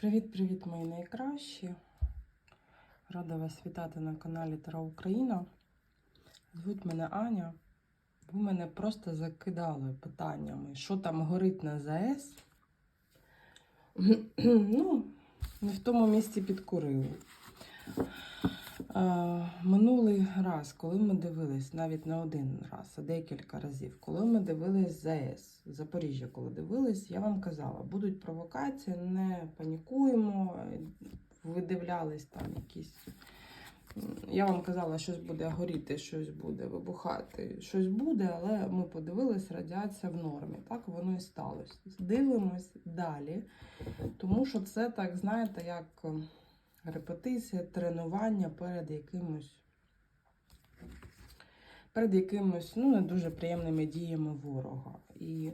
Привіт-привіт, мої найкращі. Рада вас вітати на каналі Тара Україна. Звуть мене Аня. Ви мене просто закидали питаннями, що там горить на ЗАЕС. Ну, не в тому місці підкурили. Минулий раз, коли ми дивились, навіть не один раз, а декілька разів, коли ми дивились ЗАЕС, Запоріжжя, коли дивились, я вам казала, будуть провокації, не панікуємо, видивлялись там якісь. Я вам казала, щось буде горіти, щось буде вибухати, щось буде, але ми подивились, радіація в нормі. Так воно і сталося. Дивимось далі, тому що це так, знаєте, як е, репетиція, тренування перед якимось. Перед якимось ну, не дуже приємними діями ворога. І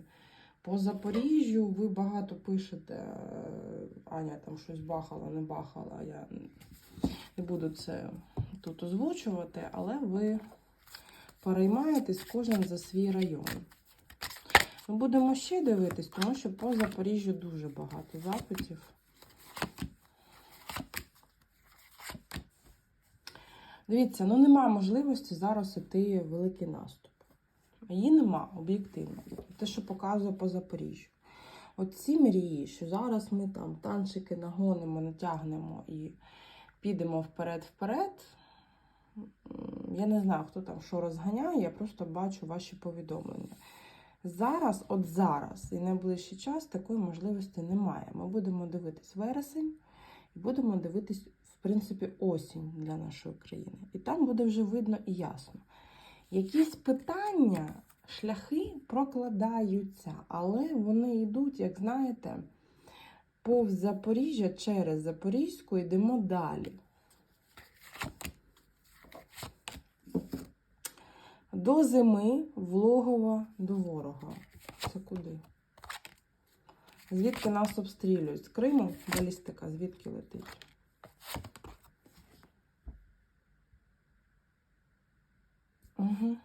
по Запоріжжю ви багато пишете, е, Аня там щось бахала, не бахала. Я не буду це тут озвучувати, але ви переймаєтесь кожен за свій район. Ми будемо ще дивитись, тому що по Запоріжжю дуже багато запитів. Дивіться, ну нема можливості зараз іти великий наступ. Її нема об'єктивно. Те, що показує по Запоріжжю. От ці мрії, що зараз ми там танчики нагонимо, натягнемо і підемо вперед-вперед. Я не знаю, хто там що розганяє, я просто бачу ваші повідомлення. Зараз, от зараз і найближчий час такої можливості немає. Ми будемо дивитись вересень і будемо дивитись, принципі, осінь для нашої країни. І там буде вже видно і ясно. Якісь питання, шляхи прокладаються, але вони йдуть, як знаєте, повз Запоріжжя через Запорізьку йдемо далі. До зими в логово до ворога. Це куди? Звідки нас обстрілюють? З Криму балістика, звідки летить? Угу.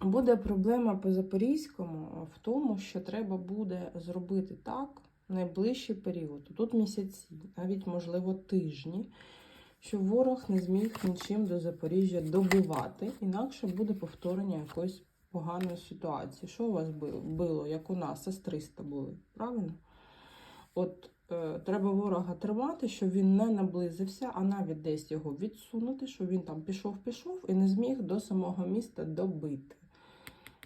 Буде проблема по Запорізькому в тому, що треба буде зробити так найближчий період. Тут місяці, навіть, можливо, тижні, що ворог не зміг нічим до Запоріжжя добивати, інакше буде повторення якоїсь поганої ситуації. Що у вас було, як у нас, С-300 були, правильно? От треба ворога тримати, щоб він не наблизився, а навіть десь його відсунути, щоб він там пішов-пішов і не зміг до самого міста добити,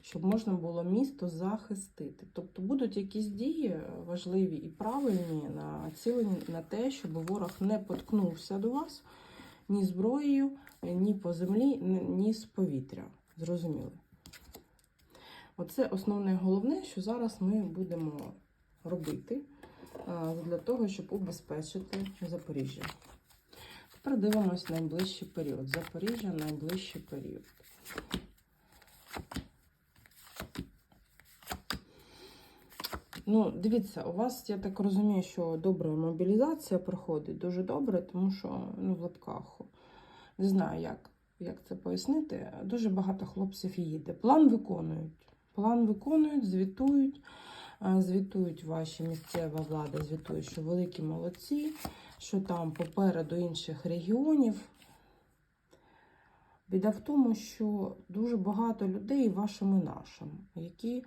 щоб можна було місто захистити. Тобто будуть якісь дії важливі і правильні, націлені на те, щоб ворог не поткнувся до вас ні зброєю, ні по землі, ні- з повітря. Зрозуміли? Оце основне головне, що зараз ми будемо робити для того, щоб убезпечити Запоріжжя. Тепер дивимось найближчий період. Запоріжжя найближчий період. Ну, дивіться, у вас, я так розумію, що добра мобілізація проходить дуже добре, тому що ну, в лапках. Не знаю, як, як це пояснити. Дуже багато хлопців їде. План виконують. План виконують, звітують. Звітують ваші місцева влада, звітує, що великі молодці, що там попереду інших регіонів. Біда в тому, що дуже багато людей, вашим і нашим, які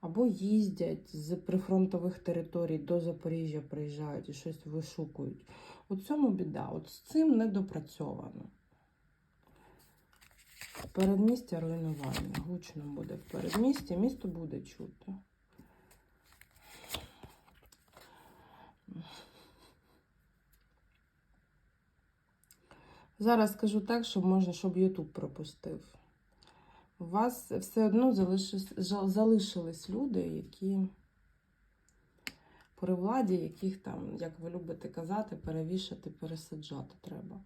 або їздять з прифронтових територій до Запоріжжя, приїжджають і щось вишукують. У цьому біда. От з цим не допрацьовано. Передмістя руйнування. Гучно буде в передмісті, місто буде чути. Зараз скажу так, щоб можна, щоб Ютуб пропустив. У вас все одно залишились, люди, які при владі, яких там, як ви любите казати, перевішати, пересаджати треба.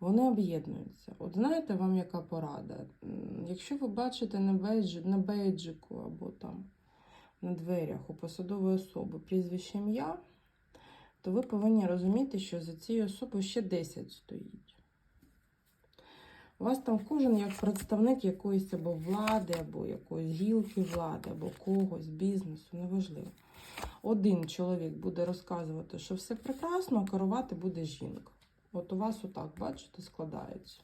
Вони об'єднуються. От знаєте вам яка порада? Якщо ви бачите на, бейджі, на бейджику або там на дверях у посадової особи прізвище ім'я, то ви повинні розуміти, що за цією особою ще 10 стоїть. У вас там кожен як представник якоїсь або влади, або якоїсь гілки влади, або когось, бізнесу, неважливо. Один чоловік буде розказувати, що все прекрасно, а керувати буде жінка. От у вас отак, бачите, складається.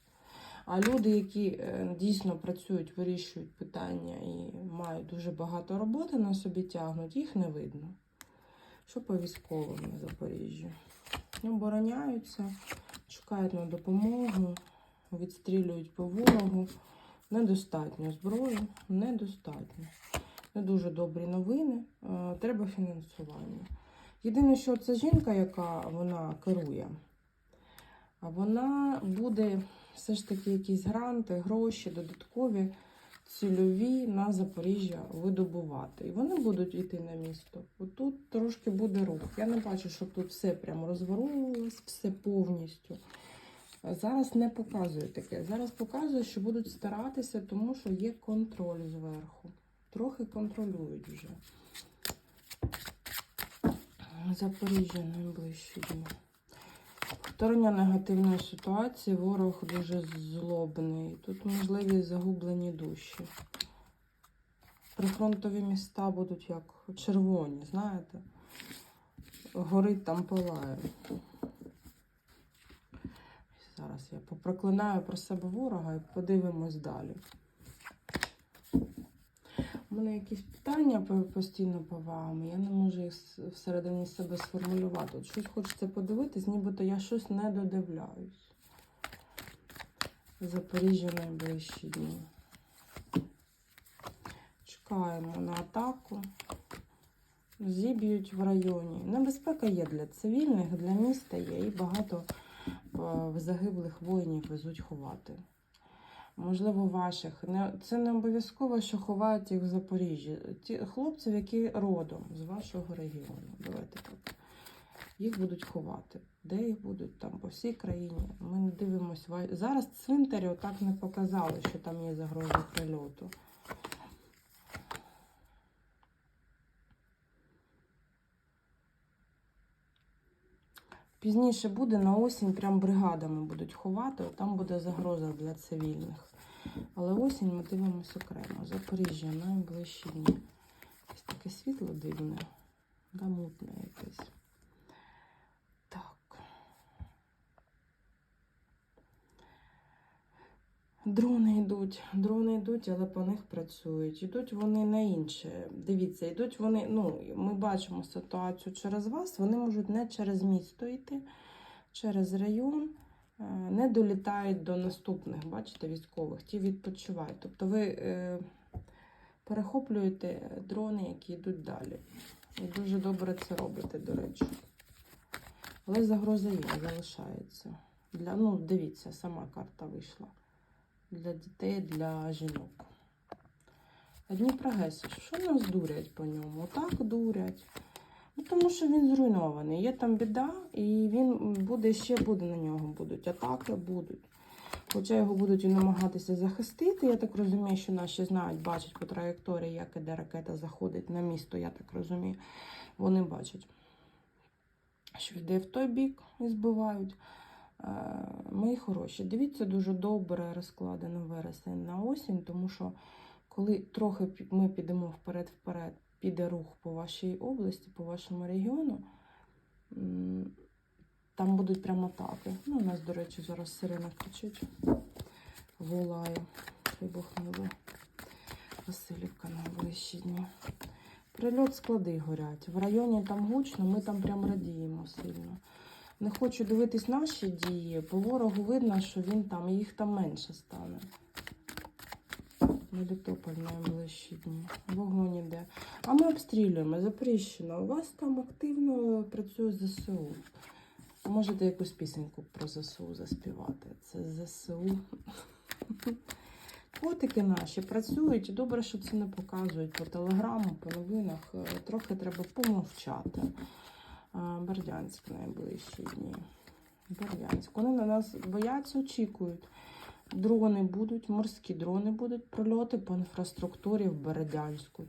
А люди, які е, дійсно працюють, вирішують питання і мають дуже багато роботи на собі тягнуть, їх не видно. Що по військовим на Запоріжжі? Обороняються, чекають на допомогу, відстрілюють по ворогу. Недостатньо зброї, недостатньо. Не дуже добрі новини. е, Треба фінансування. Єдине, що це жінка, яка вона керує, вона буде все ж таки якісь гранти, гроші, додаткові, цільові на Запоріжжя видобувати. І вони будуть йти на місто. Отут трошки буде рух. Я не бачу, щоб тут все прямо розворовувалось, все повністю. Зараз не показує таке. Зараз показує, що будуть старатися, тому що є контроль зверху. Трохи контролюють вже. Запоріжжя найближчі дні. Повторення негативної ситуації. Ворог дуже злобний. Тут можливі загублені душі. Прифронтові міста будуть як червоні, знаєте? Горить там палає. Зараз я попроклинаю про себе ворога і подивимось далі. У мене якісь питання постійно по вам. Я не можу їх всередині себе сформулювати. От щось хочеться подивитись, нібито я щось не додивляюсь. Запоріжжя найближчі дні. Чекаємо на атаку. Зіб'ють в районі. Небезпека є для цивільних, для міста є і багато загиблих воїнів везуть ховати. Можливо, ваших. Це не обов'язково, що ховають їх в Запоріжжі. Ті хлопців, які родом з вашого регіону. Давайте так. Їх будуть ховати. Де їх будуть? Там по всій країні. Ми не дивимося. Зараз цвинтарі отак не показали, що там є загроза прильоту. Пізніше буде на осінь, прям бригадами будуть ховати, там буде загроза для цивільних. Але осінь ми дивимося окремо. Запоріжжя найближчі дні. Якесь таке світло дивне, да, мутне якесь. Так. Дрони йдуть, дрони йдуть, але по них працюють. Йдуть вони на інше. Дивіться, йдуть вони, ну, ми бачимо ситуацію через вас, вони можуть не через місто йти, через район, е, не долітають до наступних, бачите, військових, ті відпочивають. Тобто ви е, перехоплюєте дрони, які йдуть далі. І дуже добре це робите, до речі. Але загроза є, залишається. Для, ну, дивіться, сама карта вийшла для дітей, для жінок. А Дніпрогес, що нас дурять по ньому? Так дурять. Ну, тому що він зруйнований. Є там біда, і він буде ще буде на нього будуть. Атаки будуть. Хоча його будуть і намагатися захистити. Я так розумію, що наші знають, бачать по траєкторії, як іде ракета заходить на місто, я так розумію. Вони бачать, що йде в той бік і збивають. Е, Мої хороші, дивіться дуже добре розклади на вересень на осінь, тому що коли трохи ми підемо вперед-вперед, піде рух по вашій області, по вашому регіону, там будуть прямо атаки. Ну, у нас, до речі, зараз сирена кричить, волає, Бог. Васильівка на ближчі дні. Прильот склади горять. В районі там гучно, ми там прям радіємо сильно. Не хочу дивитись наші дії, по ворогу видно, що він там, їх там менше стане. Мелітополь найближчі дні. Вогонь іде. А ми обстрілюємо. Запоріжжя. У вас там активно працює ЗСУ. Можете якусь пісеньку про ЗСУ заспівати. Це ЗСУ. Котики наші працюють. Добре, що це не показують по телеграму, по новинах. Е, Трохи треба помовчати. Бердянськ найближчі дні. Бердянськ. Вони на нас бояться, очікують. Дрони будуть, морські дрони будуть, прольоти по інфраструктурі в Бердянську.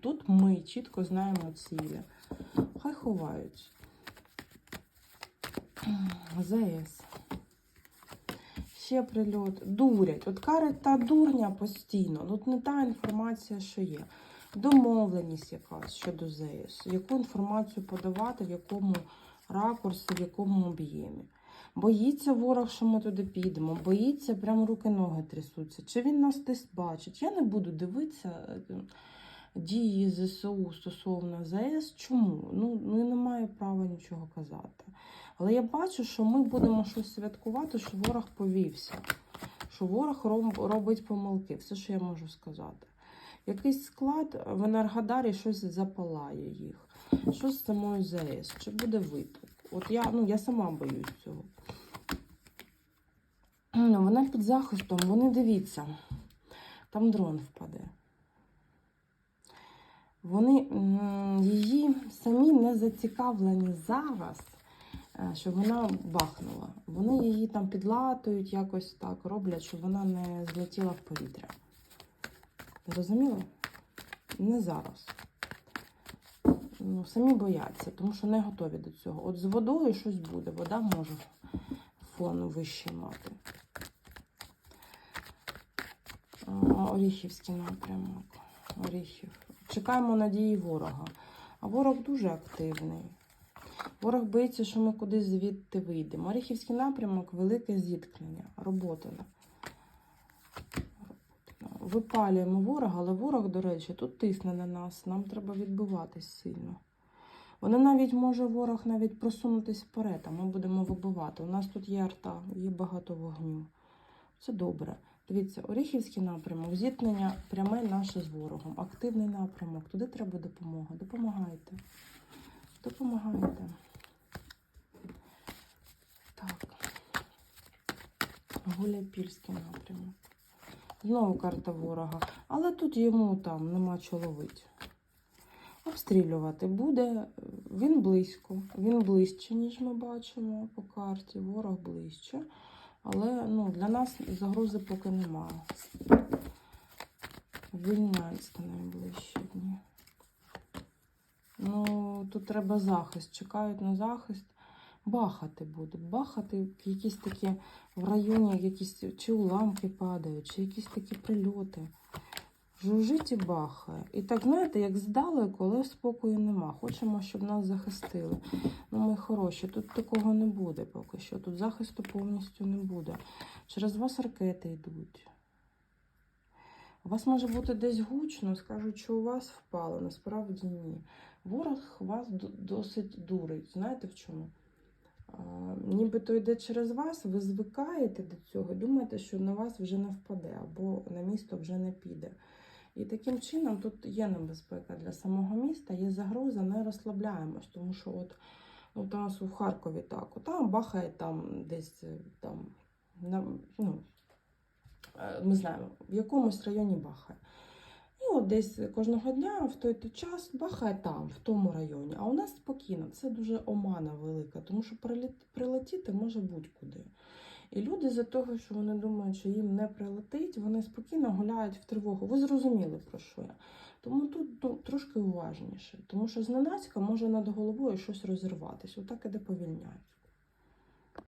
Тут ми чітко знаємо цілі. Хай ховаються. ЗАЕС. Ще прильот. Дурять. От карить та дурня постійно. Тут не та інформація, що є. Домовленість якась щодо ЗС, яку інформацію подавати, в якому ракурсі, в якому об'ємі. Боїться ворог, що ми туди підемо, боїться, прямо руки-ноги трясуться. Чи він нас десь бачить? Я не буду дивитися е, дії ЗСУ стосовно ЗС. Чому? Ну, ну я не маю права нічого казати. Але я бачу, що ми будемо щось святкувати, що ворог повівся, що ворог роб- робить помилки. Все, що я можу сказати. Якийсь склад в Енергодарі щось запалає їх. Що з самою ЗАЕС? Чи буде виток? От я, ну, я сама боюсь цього. Ну, Вона під захистом, вони дивіться, там дрон впаде. Вони її самі не зацікавлені зараз, е, щоб вона бахнула. Вони її там підлатують, якось так роблять, щоб вона не злетіла в повітря. Зрозуміло? Не зараз. Ну, самі бояться, тому що не готові до цього. От з водою щось буде. Вода може фон вищий мати. Оріхівський напрямок. Оріхів. Чекаємо надії ворога. А ворог дуже активний. Ворог боїться, що ми кудись звідти вийдемо. Оріхівський напрямок велике зіткнення. Роботине. Випалюємо ворога, але ворог, до речі, тут тисне на нас. Нам треба відбиватись сильно. Вони навіть може ворог навіть просунутись вперед, а ми будемо вибивати. У нас тут є арта, є багато вогню. Це добре. Дивіться, Оріхівський напрямок, зіткнення пряме наше з ворогом. Активний напрямок. Туди треба допомога. Допомагайте. Допомагайте. Так. Гуляйпільський напрямок. Знову карта ворога. Але тут йому там нема що ловити. Обстрілювати буде. Він близько. Він ближче, ніж ми бачимо по карті. Ворог ближче. Але ну, для нас загрози поки немає. Вільнянськ найближчі дні. Ну, тут треба захист. Чекають на захист. Бахати будуть. Бахати якісь такі в районі, якісь чи уламки падають, чи якісь такі прильоти. Жужить і бахає. І так, знаєте, як здалеку, але спокою нема. Хочемо, щоб нас захистили. Ну, ми хороші, тут такого не буде поки що. Тут захисту повністю не буде. Через вас ракети йдуть. У вас може бути десь гучно, скажуть, що у вас впало. Насправді ні. Ворог вас досить дурить. Знаєте в чому? Нібито йде через вас, ви звикаєте до цього, думаєте, що на вас вже не впаде або на місто вже не піде. І таким чином тут є небезпека для самого міста, є загроза, не розслабляємось, тому що от, ну, от у нас у Харкові так, там бахає там десь е, там, на, ну, е, ми знаємо, в якомусь районі бахає. Десь кожного дня в той той час бахає там, в тому районі. А у нас спокійно, це дуже омана велика, тому що прилетіти може будь-куди. І люди за того, що вони думають, що їм не прилетить, вони спокійно гуляють в тривогу. Ви зрозуміли про що я. Тому тут ну, трошки уважніше, тому що зненацька може над головою щось розірватися. Отак іде повільняють.